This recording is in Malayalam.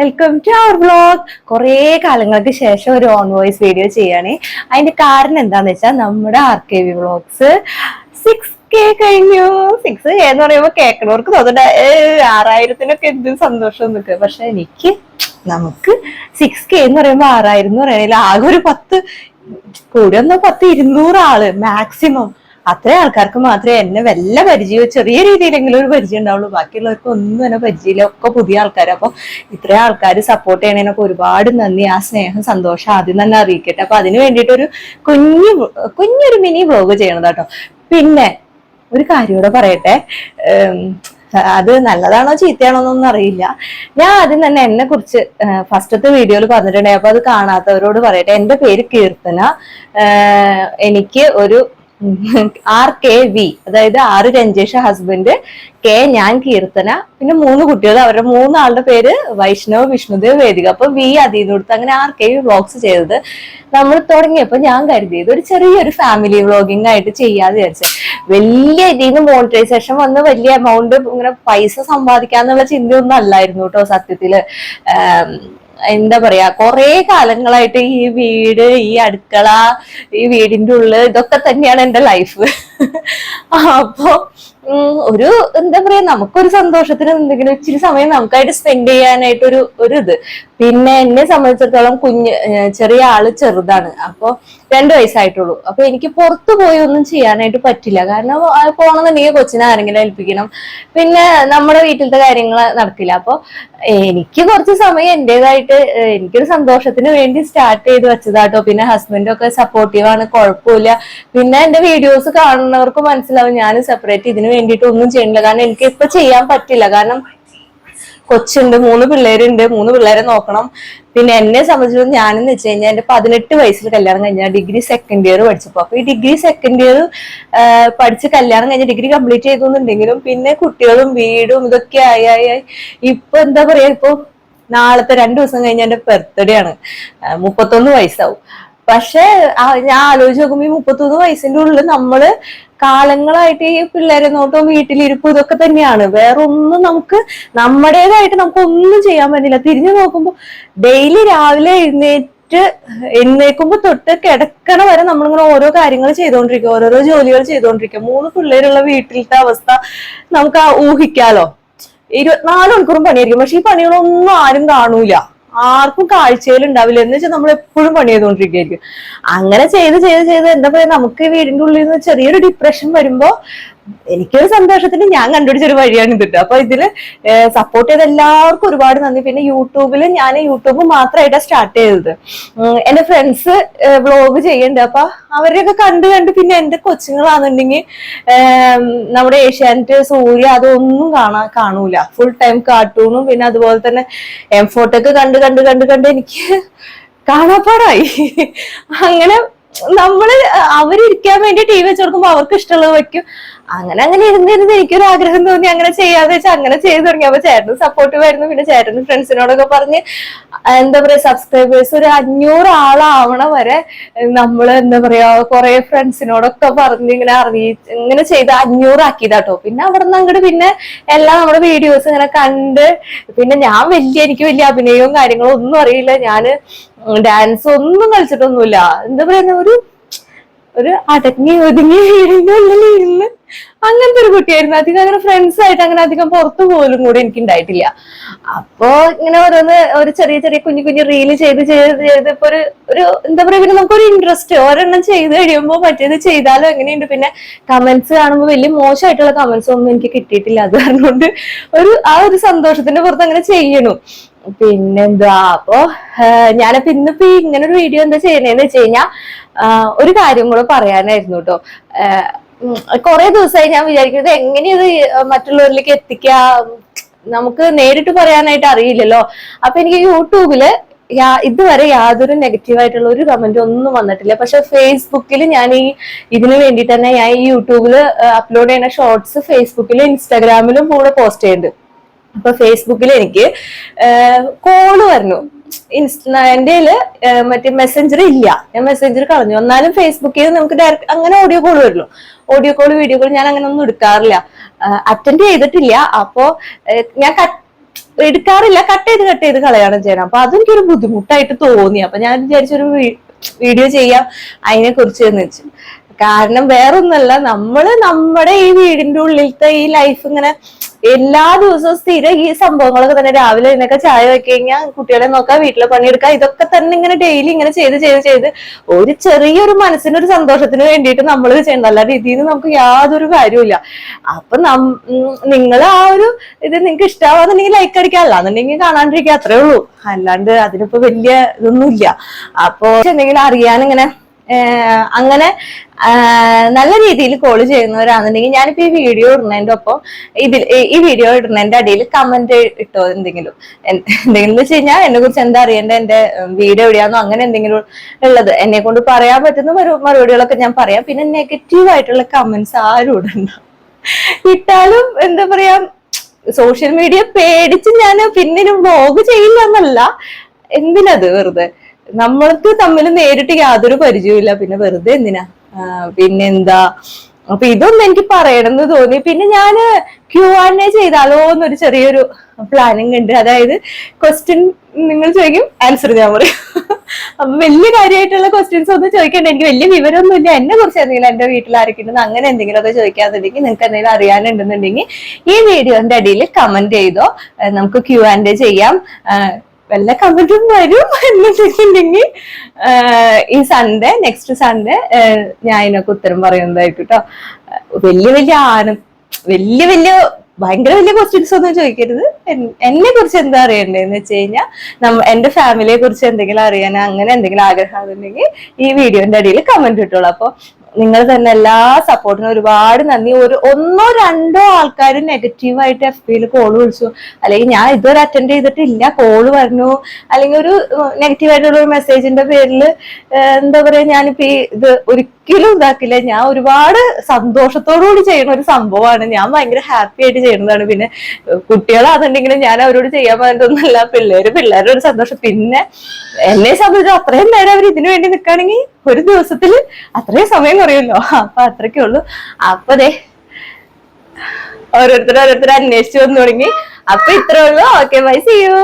വെൽക്കം ടു അവർ ബ്ലോഗ് കുറേ കാലങ്ങൾക്ക് ശേഷം ഒരു ഓൺ വോയിസ് വീഡിയോ ചെയ്യാണ് അതിന്റെ കാരണം എന്താന്ന് വെച്ചാൽ നമ്മുടെ R K V blogs six K കഴിഞ്ഞു. സിക്സ് കെ എന്ന് പറയുമ്പോൾ കേൾക്കണവർക്ക് തോന്നുന്നുണ്ട് "ഏ, ആറായിരത്തിനൊക്കെ എന്ത് സന്തോഷം നിൽക്കുക പക്ഷെ എനിക്ക് നമുക്ക് സിക്സ് കെ എന്ന് പറയുമ്പോൾ ആറായിരം എന്ന് പറയണില്ല ആകെ ഒരു പത്ത് കൂടെ വന്ന പത്ത് ഇരുന്നൂറ് ആൾ മാക്സിമം അത്രയും ആൾക്കാർക്ക് മാത്രമേ എന്നെ വല്ല പരിചയമോ ചെറിയ രീതിയിലെങ്കിലും ഒരു പരിചയം ഉണ്ടാവുള്ളൂ. ബാക്കിയുള്ളവർക്ക് ഒന്നും എന്നെ പരിചയമില്ല. ഒക്കെ പുതിയ ആൾക്കാർ അപ്പൊ ഇത്രയും ആൾക്കാർ സപ്പോർട്ട് ചെയ്യണതിനൊക്കെ ഒരുപാട് നന്ദി. ആ സ്നേഹം സന്തോഷം ആദ്യം തന്നെ അറിയിക്കട്ടെ. അപ്പൊ അതിന് വേണ്ടിയിട്ട് ഒരു കുഞ്ഞു കുഞ്ഞൊരു മിനി വ്ലോഗ് ചെയ്യണത് കേട്ടോ പിന്നെ ഒരു കാര്യം കൂടെ പറയട്ടെ. അത് നല്ലതാണോ ചീത്തയാണോ എന്നൊന്നും അറിയില്ല. ഞാൻ ആദ്യം തന്നെ എന്നെ കുറിച്ച് ഫസ്റ്റത്തെ വീഡിയോയിൽ പറഞ്ഞിട്ടുണ്ടായി. അപ്പൊ അത് കാണാത്തവരോട് പറയട്ടെ. എന്റെ പേര് കീർത്തന. എനിക്ക് ഒരു ആർ കെ വി അതായത് ആറ് രഞ്ജേഷ് ഹസ്ബൻഡ് കെ ഞാൻ കീർത്തന പിന്നെ മൂന്ന് കുട്ടികൾ അവരുടെ മൂന്നാളുടെ പേര് വൈഷ്ണവ് വിഷ്ണുദേവ് വേദിക. അപ്പൊ വി അതീന്ന് കൊടുത്ത് അങ്ങനെ ആർ കെ വി വ്ളോഗ്സ് ചെയ്തത് നമ്മൾ തുടങ്ങിയപ്പോ ഞാൻ കരുതിയത് ഒരു ചെറിയൊരു ഫാമിലി വ്ളോഗിങ് ആയിട്ട് ചെയ്യാന്ന് വിചാരിച്ചത് വലിയ ഇതിന്ന് മോണിറ്റൈസേഷൻ വന്ന് വലിയ എമൗണ്ട് ഇങ്ങനെ പൈസ സമ്പാദിക്കാന്നുള്ള ചിന്തയൊന്നും അല്ലായിരുന്നു കേട്ടോ സത്യത്തിൽ. എന്താ പറയാ കുറെ കാലങ്ങളായിട്ട് ഈ വീട് ഈ അടുക്കള ഈ വീടിന്റെ ഉള്ളിൽ ഇതൊക്കെ തന്നെയാണ് എന്റെ ലൈഫ് അപ്പോ ഒരു എന്താ പറയാ നമുക്കൊരു സന്തോഷത്തിന് എന്തെങ്കിലും ഇച്ചിരി സമയം നമുക്കായിട്ട് സ്പെൻഡ് ചെയ്യാനായിട്ട് ഒരു ഒരു ഇത്. പിന്നെ എന്നെ സംബന്ധിച്ചിടത്തോളം കുഞ്ഞ് ചെറിയ ആൾ ചെറുതാണ്. അപ്പൊ രണ്ടു വയസ്സായിട്ടുള്ളൂ. അപ്പൊ എനിക്ക് പുറത്തു പോയി ഒന്നും ചെയ്യാനായിട്ട് പറ്റില്ല. കാരണം പോണെന്നുണ്ടെങ്കിൽ കൊച്ചിനെ ആരെങ്കിലും ഏൽപ്പിക്കണം. പിന്നെ നമ്മുടെ വീട്ടിലത്തെ കാര്യങ്ങൾ നടക്കില്ല. അപ്പൊ എനിക്ക് കുറച്ച് സമയം എന്റേതായിട്ട് ഏഹ് എനിക്കൊരു സന്തോഷത്തിന് വേണ്ടി സ്റ്റാർട്ട് ചെയ്ത് വെച്ചതാട്ടോ. പിന്നെ ഹസ്ബൻഡും ഒക്കെ സപ്പോർട്ടീവ് ആണ്. കുഴപ്പമില്ല. പിന്നെ എന്റെ വീഡിയോസ് കാണുന്നവർക്ക് മനസ്സിലാവും ഞാൻ സെപ്പറേറ്റ് ഇതിന് വേണ്ടിയിട്ട് ഒന്നും ചെയ്യണില്ല. കാരണം എനിക്ക് ഇപ്പൊ ചെയ്യാൻ പറ്റില്ല. കാരണം കൊച്ചുണ്ട് മൂന്ന് പിള്ളേരുണ്ട്. മൂന്ന് പിള്ളേരെ നോക്കണം. പിന്നെ എന്നെ സംബന്ധിച്ചിടത്തോളം ഞാനെന്ന് വെച്ച് കഴിഞ്ഞാൽ എന്റെ പതിനെട്ട് വയസ്സിൽ കല്യാണം കഴിഞ്ഞാൽ ഡിഗ്രി സെക്കൻഡ് ഇയർ പഠിച്ചപ്പോ. അപ്പൊ ഈ ഡിഗ്രി സെക്കൻഡ് ഇയർ പഠിച്ച് കല്യാണം കഴിഞ്ഞ് ഡിഗ്രി കംപ്ലീറ്റ് ചെയ്തെന്നുണ്ടെങ്കിലും പിന്നെ കുട്ടികളും വീടും ഇതൊക്കെ ആയി ആയി ഇപ്പൊ എന്താ പറയാ ഇപ്പൊ നാളത്തെ രണ്ടു ദിവസം കഴിഞ്ഞ എന്റെ ബർത്ത്ഡേ ആണ്. മുപ്പത്തൊന്ന് വയസ്സാവും. പക്ഷെ ഞാൻ ആലോചിച്ച് നോക്കുമ്പോ ഈ മുപ്പത്തൊന്ന് വയസ്സിന്റെ ഉള്ളിൽ നമ്മൾ കാലങ്ങളായിട്ട് ഈ പിള്ളേരെ നോട്ടവും വീട്ടിലിരിപ്പും ഇതൊക്കെ തന്നെയാണ്. വേറെ ഒന്നും നമുക്ക് നമ്മുടേതായിട്ട് നമുക്ക് ഒന്നും ചെയ്യാൻ പറ്റില്ല. തിരിഞ്ഞു നോക്കുമ്പോൾ ഡെയിലി രാവിലെ എഴുന്നേറ്റ് എഴുന്നേക്കുമ്പോ തൊട്ട് കിടക്കണ വരെ നമ്മളിങ്ങനെ ഓരോ കാര്യങ്ങൾ ചെയ്തുകൊണ്ടിരിക്കുക ഓരോരോ ജോലികൾ ചെയ്തുകൊണ്ടിരിക്കുക മൂന്ന് പിള്ളേരുള്ള വീട്ടിലത്തെ അവസ്ഥ നമുക്ക് ഊഹിക്കാലോ. ഇരുപത്തിനാല് മണിക്കൂറും പണിയായിരിക്കും. പക്ഷെ ഈ പണികളൊന്നും ആരും കാണൂല. ആർക്കും കാഴ്ചയിൽ ഉണ്ടാവില്ല എന്ന് വെച്ചാൽ നമ്മൾ എപ്പോഴും പണി ചെയ്തുകൊണ്ടിരിക്കുകയായിരിക്കും അങ്ങനെ ചെയ്ത് ചെയ്ത് ചെയ്ത് എന്താ പറയാ നമുക്ക് വീടിന്റെ ഉള്ളിൽ നിന്ന് ചെറിയൊരു ഡിപ്രഷൻ വരുമ്പോ എനിക്കൊരു സന്തോഷത്തിന് ഞാൻ കണ്ടുപിടിച്ചൊരു വഴിയാണ് ഇതിട്ട് അപ്പൊ ഇതിൽ സപ്പോർട്ട് ചെയ്ത എല്ലാവർക്കും ഒരുപാട് നന്ദി. പിന്നെ യൂട്യൂബിൽ ഞാൻ യൂട്യൂബ് മാത്രമായിട്ടാണ് സ്റ്റാർട്ട് ചെയ്തത്. എന്റെ ഫ്രണ്ട്സ് വ്ളോഗ് ചെയ്യണ്ട്. അപ്പൊ അവരെയൊക്കെ കണ്ട് കണ്ട് പിന്നെ എന്റെ കൊച്ചുങ്ങളാണെന്നുണ്ടെങ്കിൽ നമ്മുടെ ഏഷ്യാനെറ്റ് സൂര്യ അതൊന്നും കാണാൻ കാണൂല. ഫുൾ ടൈം കാർട്ടൂണും പിന്നെ അതുപോലെ തന്നെ എം ഫോട്ടൊക്കെ കണ്ട് കണ്ട് കണ്ട് കണ്ട് എനിക്ക് കാണാപ്പാടായി. അങ്ങനെ നമ്മൾ അവരിരിക്കാൻ വേണ്ടി ടി വി വെച്ച് അവർക്ക് ഇഷ്ടമുള്ളത് വെക്കും. അങ്ങനെ അങ്ങനെ ഇരുന്നിരുന്ന് എനിക്കൊരു ആഗ്രഹം തോന്നി. അങ്ങനെ ചെയ്യാതെ വെച്ചാൽ അങ്ങനെ ചെയ്തു തുടങ്ങി. അപ്പൊ ചേട്ടന് സപ്പോർട്ടീവ് ആയിരുന്നു. പിന്നെ ചേട്ടന് ഫ്രണ്ട്സിനോടൊക്കെ പറഞ്ഞ് എന്താ പറയാ സബ്സ്ക്രൈബേഴ്സ് ഒരു അഞ്ഞൂറ് ആളാവണ വരെ നമ്മൾ എന്താ പറയാ കുറെ ഫ്രണ്ട്സിനോടൊക്കെ പറഞ്ഞ് ഇങ്ങനെ അറിയി ഇങ്ങനെ ചെയ്ത് അഞ്ഞൂറാക്കിയതാട്ടോ. പിന്നെ അവിടെ നിന്ന് അങ്ങോട്ട് പിന്നെ എല്ലാം നമ്മുടെ വീഡിയോസ് ഇങ്ങനെ കണ്ട് പിന്നെ ഞാൻ വലിയ എനിക്ക് വലിയ അഭിനയവും കാര്യങ്ങളും ഒന്നും അറിയില്ല. ഞാൻ ഡാൻസ് ഒന്നും കളിച്ചിട്ടൊന്നുമില്ല. എന്താ പറയുന്ന ഒരു ഒരു അടങ്ങി ഒതുങ്ങി ഇരുന്ന് അങ്ങനത്തെ ഒരു കുട്ടിയായിരുന്നു. അധികം അങ്ങനെ ഫ്രണ്ട്സ് ആയിട്ട് അങ്ങനെ അധികം പുറത്തു പോലും കൂടെ എനിക്ക് ഉണ്ടായിട്ടില്ല അപ്പോ ഇങ്ങനെ ഓരോന്ന് ഒരു ചെറിയ ചെറിയ കുഞ്ഞു കുഞ്ഞു റീൽ ചെയ്ത് ചെയ്ത് ചെയ്ത് ഇപ്പൊ ഒരു ഒരു എന്താ പറയാ പിന്നെ നമുക്കൊരു ഇൻട്രസ്റ്റ് ഒരെണ്ണം ചെയ്ത് കഴിയുമ്പോൾ മറ്റേത് ചെയ്താലും എങ്ങനെയുണ്ട്? പിന്നെ കമന്റ്സ് കാണുമ്പോൾ വലിയ മോശമായിട്ടുള്ള കമന്റ്സ് ഒന്നും എനിക്ക് കിട്ടിയിട്ടില്ല. അത് കാരണം കൊണ്ട് ഒരു ആ ഒരു സന്തോഷത്തിന്റെ പുറത്ത് അങ്ങനെ ചെയ്യണു. പിന്നെന്താ? അപ്പൊ ഞാനപ്പോ ഇന്നിപ്പോ ഇങ്ങനെ ഒരു വീഡിയോ എന്താ ചെയ്യണേന്ന് വെച്ച് കഴിഞ്ഞാ ഒരു കാര്യം കൂടെ പറയാനായിരുന്നു കേട്ടോ കുറെ ദിവസമായി ഞാൻ വിചാരിക്കുന്നത് എങ്ങനെയത് മറ്റുള്ളവരിലേക്ക് എത്തിക്കാം? നമുക്ക് നേരിട്ട് പറയാനായിട്ട് അറിയില്ലല്ലോ. അപ്പൊ എനിക്ക് യൂട്യൂബിൽ ഇതുവരെ യാതൊരു നെഗറ്റീവ് ആയിട്ടുള്ള ഒരു കമന്റ് ഒന്നും വന്നിട്ടില്ല. പക്ഷെ ഫേസ്ബുക്കിൽ ഞാൻ ഈ ഇതിനു വേണ്ടി തന്നെ ഞാൻ ഈ യൂട്യൂബിൽ അപ്ലോഡ് ചെയ്യുന്ന ഷോർട്സ് ഫേസ്ബുക്കിലും ഇൻസ്റ്റാഗ്രാമിലും കൂടെ പോസ്റ്റ് ചെയ്യുന്നുണ്ട്. അപ്പൊ ഫേസ്ബുക്കിൽ എനിക്ക് കോൾ വരുന്നു. ഇൻസ്റ്റാ മറ്റേ മെസ്സഞ്ചർ ഇല്ല. ഞാൻ മെസ്സഞ്ചർ കളഞ്ഞു. എന്നാലും ഫേസ്ബുക്കിൽ നമുക്ക് ഡയറക്റ്റ് അങ്ങനെ ഓഡിയോ കോൾ വരുന്നു ഓഡിയോ കോൾ വീഡിയോ കോൾ ഞാൻ അങ്ങനെ ഒന്നും എടുക്കാറില്ല. അറ്റൻഡ് ചെയ്തിട്ടില്ല. അപ്പോ ഞാൻ എടുക്കാറില്ല. കട്ട് ചെയ്ത് കട്ട് ചെയ്ത് കളയാണ് ചെയ്യണം അപ്പൊ അതെനിക്കൊരു ബുദ്ധിമുട്ടായിട്ട് തോന്നി. അപ്പൊ ഞാൻ വിചാരിച്ചൊരു വീഡിയോ ചെയ്യാം. അതിനെ കുറിച്ച് എന്ന് വെച്ചു. കാരണം വേറൊന്നല്ല നമ്മൾ നമ്മുടെ ഈ വീടിന്റെ ഉള്ളിലത്തെ ഈ ലൈഫ് ഇങ്ങനെ എല്ലാ ദിവസവും സ്ഥിരം ഈ സംഭവങ്ങളൊക്കെ തന്നെ രാവിലെ ഇതിനൊക്കെ ചായ വെക്കി കഴിഞ്ഞാൽ കുട്ടികളെ നോക്കാം വീട്ടിലെ പണിയെടുക്കാം ഇതൊക്കെ തന്നെ ഇങ്ങനെ ഡെയിലി ഇങ്ങനെ ചെയ്ത് ചെയ്ത് ചെയ്ത് ഒരു ചെറിയൊരു മനസ്സിനൊരു സന്തോഷത്തിന് വേണ്ടിയിട്ട് നമ്മൾ ചെയ്യണം നല്ല ഇതിൽ നിന്ന് നമുക്ക് യാതൊരു കാര്യമില്ല അപ്പൊ നിങ്ങൾ ആ ഒരു ഇത് നിങ്ങൾക്ക് ഇഷ്ടമാവാന്നുണ്ടെങ്കിൽ ലൈക്ക് അടിക്കാം അല്ലാന്നുണ്ടെങ്കിൽ കാണാണ്ടിരിക്കുക. അത്രേ ഉള്ളൂ. അല്ലാണ്ട് അതിനിപ്പോ വലിയ ഇതൊന്നുമില്ല. അപ്പോ എന്തെങ്കിലും അറിയാൻ ഇങ്ങനെ അങ്ങനെ നല്ല രീതിയിൽ കോൾ ചെയ്യുന്നവരാണെന്നുണ്ടെങ്കിൽ ഞാനിപ്പോ ഈ വീഡിയോ ഇടുന്നതിന്റെ ഒപ്പം ഇതിൽ ഈ- വീഡിയോ ഇടുന്നതിന്റെ അടിയിൽ കമന്റ് ഇട്ടോ എന്തെങ്കിലും? എന്തെങ്കിലും വെച്ച് കഴിഞ്ഞാൽ എന്നെ കുറിച്ച് എന്താ അറിയേണ്ട എന്റെ വീഡിയോ എവിടെയാണോ അങ്ങനെ എന്തെങ്കിലും ഉള്ളത്. എന്നെ കൊണ്ട് പറയാൻ പറ്റുന്ന മറു- മറുപടികളൊക്കെ ഞാൻ പറയാം. പിന്നെ നെഗറ്റീവ് ആയിട്ടുള്ള കമന്റ്സ് ആരും ഇടണ്ട. ഇട്ടാലും എന്താ പറയാ സോഷ്യൽ മീഡിയ പേടിച്ച് ഞാൻ പിന്നെ വ്ലോഗ് ചെയ്യില്ല എന്നല്ല എന്തിനത് വെറുതെ? നമ്മൾക്ക് തമ്മിൽ നേരിട്ട് യാതൊരു പരിചയവും ഇല്ല പിന്നെ വെറുതെ എന്തിനാ? പിന്നെന്താ? അപ്പൊ ഇതൊന്നും എനിക്ക് പറയണമെന്ന് തോന്നി. പിന്നെ ഞാൻ ക്യു ആൻ എ ചെയ്താലോ എന്നൊരു ചെറിയൊരു പ്ലാനിങ് ഉണ്ട്. അതായത് ക്വസ്റ്റ്യൻ നിങ്ങൾ ചോദിക്കും ആൻസർ ഞാൻ പറയും. അപ്പൊ വലിയ കാര്യമായിട്ടുള്ള ക്വസ്റ്റ്യൻസ് ഒന്നും ചോദിക്കണ്ട. എനിക്ക് വലിയ വിവരമൊന്നുമില്ല. എന്നെ കുറിച്ച് എന്തെങ്കിലും എന്റെ വീട്ടിൽ ആരൊക്കെയുണ്ടെന്ന് അങ്ങനെ എന്തെങ്കിലും ഒക്കെ ചോദിക്കാന്നുണ്ടെങ്കിൽ നിങ്ങൾക്ക് എന്തെങ്കിലും അറിയാനുണ്ടെന്നുണ്ടെങ്കിൽ ഈ വീഡിയോന്റെ അടിയിൽ കമന്റ് ചെയ്തോ. നമുക്ക് ക്യു ആൻഡ് എ ചെയ്യാം. വല്ല കമന്റും വരും എന്നുണ്ടെങ്കിൽ ഈ സൺഡേ നെക്സ്റ്റ് സൺഡേ ഞാൻ ഇതിനൊക്കെ ഉത്തരം പറയുന്നതായിരിക്കും കേട്ടോ വലിയ വലിയ ആന വലിയ വലിയ ഭയങ്കര വലിയ ക്വസ്റ്റ്യൻസ് ഒന്നും ചോദിക്കരുത്. എന്നെ കുറിച്ച് എന്താ അറിയണ്ടേന്ന് വെച്ച് കഴിഞ്ഞാൽ എന്റെ ഫാമിലിയെ കുറിച്ച് എന്തെങ്കിലും അറിയാൻ അങ്ങനെ എന്തെങ്കിലും ആഗ്രഹം ഉണ്ടെങ്കിൽ ഈ വീഡിയോന്റെ അടിയിൽ കമന്റ് ഇട്ടോളൂ. അപ്പൊ നിങ്ങൾ തന്നെ എല്ലാ സപ്പോർട്ടിനും ഒരുപാട് നന്ദി. ഒരു ഒന്നോ രണ്ടോ ആൾക്കാർ നെഗറ്റീവായിട്ട് എഫ് പിയിൽ കോൾ വിളിച്ചു. അല്ലെങ്കിൽ ഞാൻ ഇതുവരെ അറ്റൻഡ് ചെയ്തിട്ടില്ല. കോൾ പറഞ്ഞു അല്ലെങ്കിൽ ഒരു നെഗറ്റീവായിട്ടുള്ള ഒരു മെസ്സേജിന്റെ പേരിൽ എന്താ പറയാ ഞാനിപ്പോ ഇത് ഒരിക്കലും ഇതാക്കില്ല. ഞാൻ ഒരുപാട് സന്തോഷത്തോടു കൂടി ചെയ്യുന്ന ഒരു സംഭവമാണ്. ഞാൻ ഭയങ്കര ഹാപ്പി ആയിട്ട് ചെയ്യുന്നതാണ്. പിന്നെ കുട്ടികളാണെന്നുണ്ടെങ്കിലും ഞാൻ അവരോട് ചെയ്യാൻ പറ്റുന്നില്ല പിള്ളേര് പിള്ളേരുടെ ഒരു സന്തോഷം. പിന്നെ എന്നെ സംബന്ധിച്ച് അത്രയും നേരം അവർ ഇതിനു വേണ്ടി നിൽക്കുകയാണെങ്കിൽ ഒരു ദിവസത്തിൽ അത്രയും സമയം കുറയുമല്ലോ? അപ്പൊ അത്രയ്ക്കേ ഉള്ളൂ. അപ്പൊ ദേ ഓരോരുത്തർ ഓരോരുത്തർ അന്വേഷിച്ചു വന്നു തുടങ്ങി. അപ്പൊ ഇത്രേ ഉള്ളൂ. Okay bye C U